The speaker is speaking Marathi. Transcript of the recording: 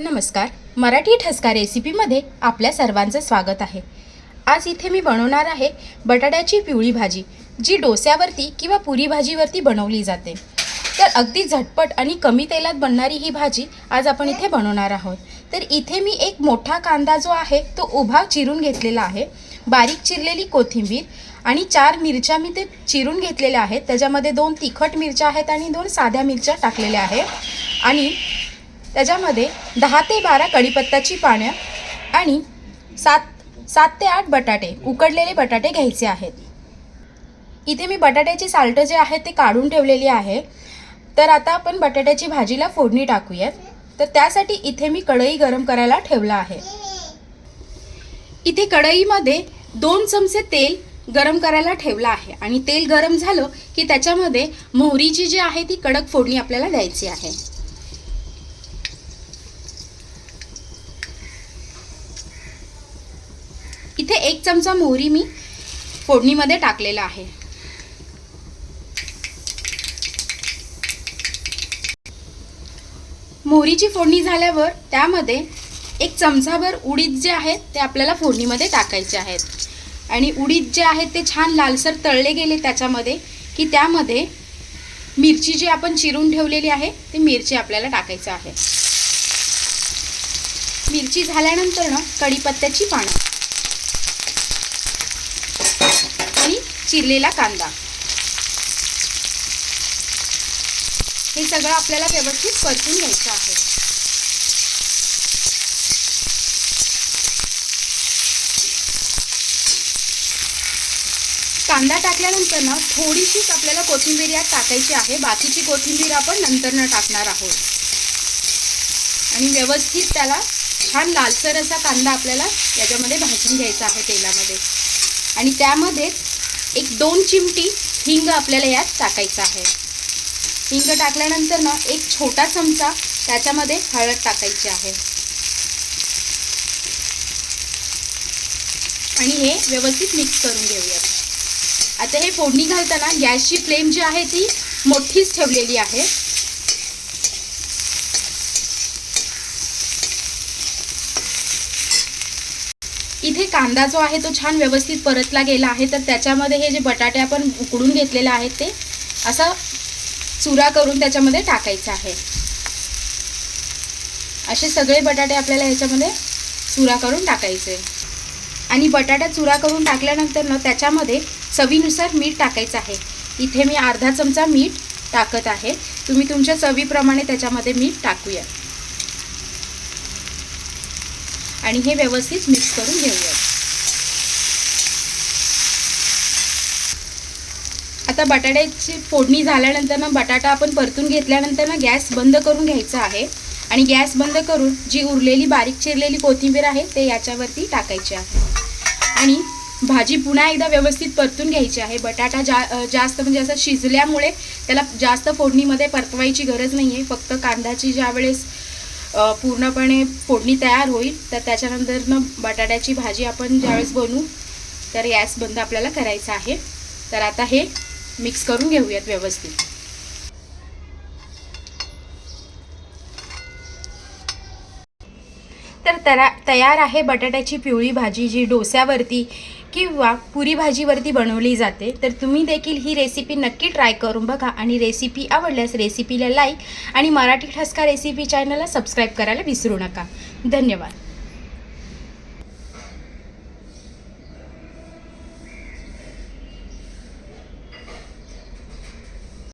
नमस्कार. मराठी ठसका रेसिपीमध्ये आपल्या सर्वांचं स्वागत आहे. आज इथे मी बनवणार आहे बटाट्याची पिवळी भाजी जी डोस्यावरती किंवा पुरी भाजीवरती बनवली जाते. तर अगदी झटपट आणि कमी तेलात बनणारी ही भाजी आज आपण इथे बनवणार आहोत. तर इथे मी एक मोठा कांदा जो आहे तो उभा चिरून घेतलेला आहे. बारीक चिरलेली कोथिंबीर आणि चार मिरच्या मी ते चिरून घेतलेल्या आहेत. त्याच्यामध्ये दोन तिखट मिरच्या आहेत आणि दोन साध्या मिरच्या टाकलेल्या आहेत. आणि त्याच्यामध्ये दहा ते बारा कढीपत्ताची पानं आणि सात सात ते आठ बटाटे उकडलेले बटाटे घ्यायचे आहेत. इथे मी बटाट्याची साल्टं जे आहेत ते काढून ठेवलेली आहे. तर आता आपण बटाट्याची भाजीला फोडणी टाकूयात. तर त्यासाठी इथे मी कढई गरम करायला ठेवला आहे. इथे कढईमध्ये दोन चमचे तेल गरम करायला ठेवलं आहे. आणि तेल गरम झालं की त्याच्यामध्ये मोहरीची जी आहे ती कडक फोडणी आपल्याला द्यायची आहे. इथे एक चमचा मोहरी मी फोडणीमध्ये टाकलेला आहे. मोहरीची फोडणी झाल्यावर त्यामध्ये एक चमचाभर उडीद जे आहेत ते आपल्याला फोडणीमध्ये टाकायचे आहेत. आणि उडीद जे आहेत ते छान लालसर तळले गेले त्याच्यामध्ये की त्यामध्ये मिरची जी आपण चिरून ठेवलेली आहे ती मिरची आपल्याला टाकायचं आहे. मिरची झाल्यानंतर ना कढीपत्त्याची पानं आणि चिरलेला कांदा. हे सगळं आपल्याला व्यवस्थित परतून घ्यायचं आहे. कांदा टाकल्यानंतर ना थोडीशीच आपल्याला कोथिंबीर यात टाकायची आहे. बाकीची कोथिंबीर आपण नंतर न टाकणार आहोत. आणि व्यवस्थित त्याला छान लालसर असा कांदा आपल्याला याच्यामध्ये भाजून घ्यायचा आहे तेलामध्ये. आणि त्यामध्ये एक दोन चिमटी हिंग आपल्याला यात टाकायचं आहे. हिंग टाकल्यानंतर ना एक छोटा चमचा त्याच्यामध्ये हळद टाकायची आहे. आणि हे व्यवस्थित मिक्स करून घेऊयात. आता हे फोडणी घालताना गॅसची फ्लेम जी आहे ती मोठीच ठेवलेली आहे. कांदा जो आहे तो छान व्यवस्थित परतला गेला आहे तर त्याच्यामध्ये हे जे बटाटे आपण उकडून घेतलेले आहेत ते असा चुरा करून त्याच्यामध्ये टाकायचा आहे. असे सगळे बटाटे आपल्याला ह्याच्यामध्ये चुरा करून टाकायचे. आणि बटाटा चुरा करून टाकल्यानंतर ना त्याच्यामध्ये चवीनुसार मीठ टाकायचं आहे. इथे मी अर्धा चमचा मीठ टाकत आहे. तुम्ही तुमच्या चवीप्रमाणे त्याच्यामध्ये मीठ टाकूया. आणि हे व्यवस्थित मिक्स करून घेऊया. आता बटाट्याची फोडणी झाल्यानंतर ना बटाटा आपण परतून घेतल्यानंतर ना गॅस बंद करून घ्यायचा आहे. आणि गॅस बंद करून जी उरलेली बारीक चिरलेली कोथिंबीर आहे ते याच्यावरती टाकायची आहे. आणि भाजी पुन्हा एकदा व्यवस्थित परतून घ्यायची आहे. बटाटा जा जास्त म्हणजे असं शिजल्यामुळे त्याला जास्त फोडणीमध्ये परतवायची गरज नाही आहे फक्त कांद्याची ज्यावेळेस पूर्णपणे फोडणी तयार होईल तर त्याच्यानंतर मग बटाट्याची भाजी आपण ज्यावेळेस बनवू तर गॅस बंद आपल्याला करायचा आहे. तर आता हे मिक्स करून घेऊयात व्यवस्थित. तर तरा तयार आहे बटाट्याची पिवळी भाजी जी डोस्यावरती किंवा पुरी भाजीवरती बनवली जाते तर तुम्ही देखील ही रेसिपी नक्की ट्राय करून बघा आणि रेसिपी आवडल्यास रेसिपीला लाईक आणि मराठी ठसका रेसिपी चॅनलला सबस्क्राईब करायला विसरू नका. धन्यवाद.